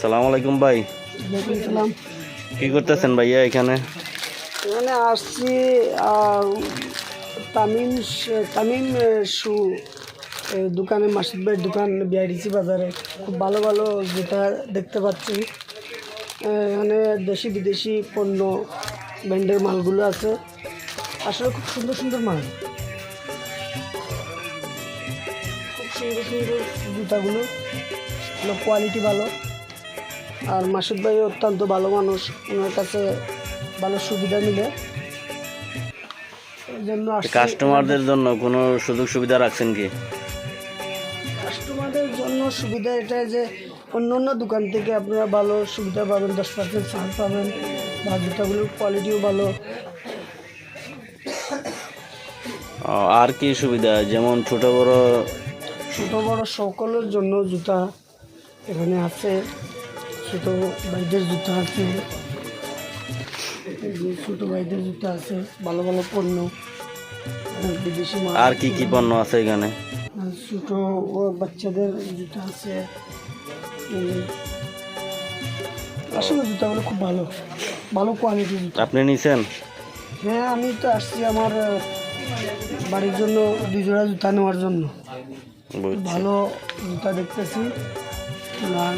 সালাম আলাইকুম ভাই দেখলাম কি করতেছেন ভাইয়া এখানে? এখানে আসছি আহ, তামিম শ- তামিম আহ, শু এই দোকানে মাসিদ ভাইয়ের দোকান বিআইডিসি বাজারে। খুব ভালো ভালো জুতা দেখতে পাচ্ছি। এখানে দেশি বিদেশি পণ্য, ব্র্যান্ডের মালগুলো আছে। আসলে খুব সুন্দর সুন্দর মাল। খুব সুন্দর সুন্দর জুতাগুলো। কোয়ালিটি ভালো। আর মাসুদ ভাই অত্যন্ত ভালো মানুষ। ওনার কাছে ভালো সুবিধা মিলে। কাস্টমারদের জন্য কোনো সুযোগ সুবিধা রাখছেন কি? সুবিধা এটা যে অন্য অন্য দোকান থেকে আপনারা ভালো সুবিধা পাবেন দশ পার্সেন্ট ছাড় পাবেন বা জুতাগুলোর কোয়ালিটিও ভালো আর কি সুবিধা? যেমন ছোট বড়? ছোট বড় সকলের জন্য জুতা এখানে আছে ছোট ভাইদের জুতা আছে ছোট ভাইদের জুতা আছে ভালো ভালো পণ্য আর কি কি পণ্য আছে এখানে? ছোট ও বাচ্চাদের জুতা আছে। আসলে জুতাগুলো খুব ভালো ভালো কোয়ালিটির জুতা। আপনি নিছেন? হ্যাঁ আমি তো আসছি আমার বাড়ির জন্য দুই জোড়া জুতা নেওয়ার জন্য। ভালো জুতা দেখতেছি। আর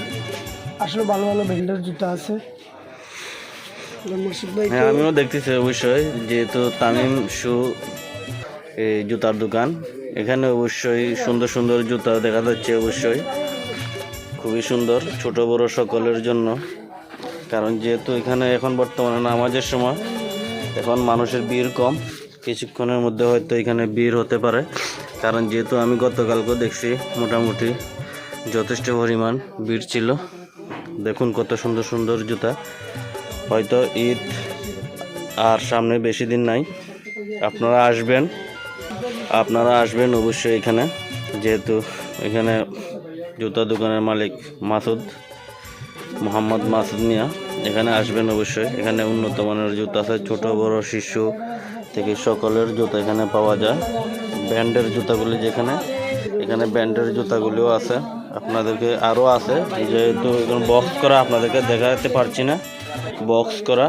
আসলে ভালো ভালো ব্র্যান্ডের জুতা আছে। হ্যাঁ আমিও দেখতেছি অবশ্যই। যেহেতু তামিম শু এই জুতার দোকান। এখানে অবশ্যই সুন্দর সুন্দর জুতা দেখা যাচ্ছে অবশ্যই। খুবই সুন্দর, ছোট বড় সকলের জন্য। কারণ যেহেতু এখানে এখন বর্তমানে নামাজের সময়, এখন মানুষের ভিড় কম। কিছুক্ষণের মধ্যে হয়তো এখানে ভিড় হতে পারে। কারণ যেহেতু আমি গতকালকেও দেখছি, মোটামুটি যথেষ্ট পরিমাণ ভিড় ছিল। দেখুন কত সুন্দর সুন্দর জুতা। হয়তো ঈদ আর সামনে বেশি দিন নাই। আপনারা আসবেন। আপনারা আসবেন অবশ্যই এখানে, যেহেতু এখানে জুতা দোকানের মালিক মাসুদ, মোহাম্মদ মাসুদ মিয়া। এখানে আসবেন অবশ্যই। এখানে উন্নত মানের জুতা আছে, ছোট, বড়, শিশু থেকে সকলের জুতা এখানে পাওয়া যায়। ব্র্যান্ডের জুতাগুলি যেখানে, এখানে ব্র্যান্ডের জুতাগুলিও আছে। আপনাদেরকে আরও আছে, যেহেতু এখানে বক্স করা আপনাদেরকে দেখাতে পারছি না। বক্স করা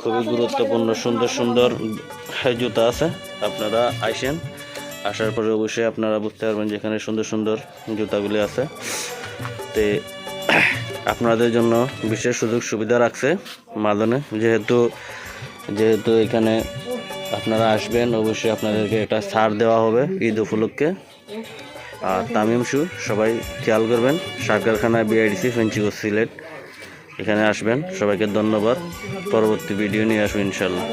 খুবই গুরুত্বপূর্ণ, সুন্দর সুন্দর জুতা আছে। আপনারা আইসেন আসার পরে অবশ্যই আপনারা বুঝতে পারবেন যে এখানে সুন্দর সুন্দর জুতাগুলি আছে। তে আপনাদের জন্য বিশেষ সুযোগ সুবিধা রাখছে মাদনে। যেহেতু যেহেতু এখানে আপনারা আসবেন, অবশ্যই আপনাদেরকে একটা ছাড় দেওয়া হবে ঈদ উপলক্ষে। আর তামিম শু, সবাই খেয়াল করবেন সার কারখানা বিআইডিসি, ফেঞ্চিগো সিলেট। এখানে আসবেন, সবাইকে ধন্যবাদ। পরবর্তী ভিডিও নিয়ে আসব ইনশাল্লাহ।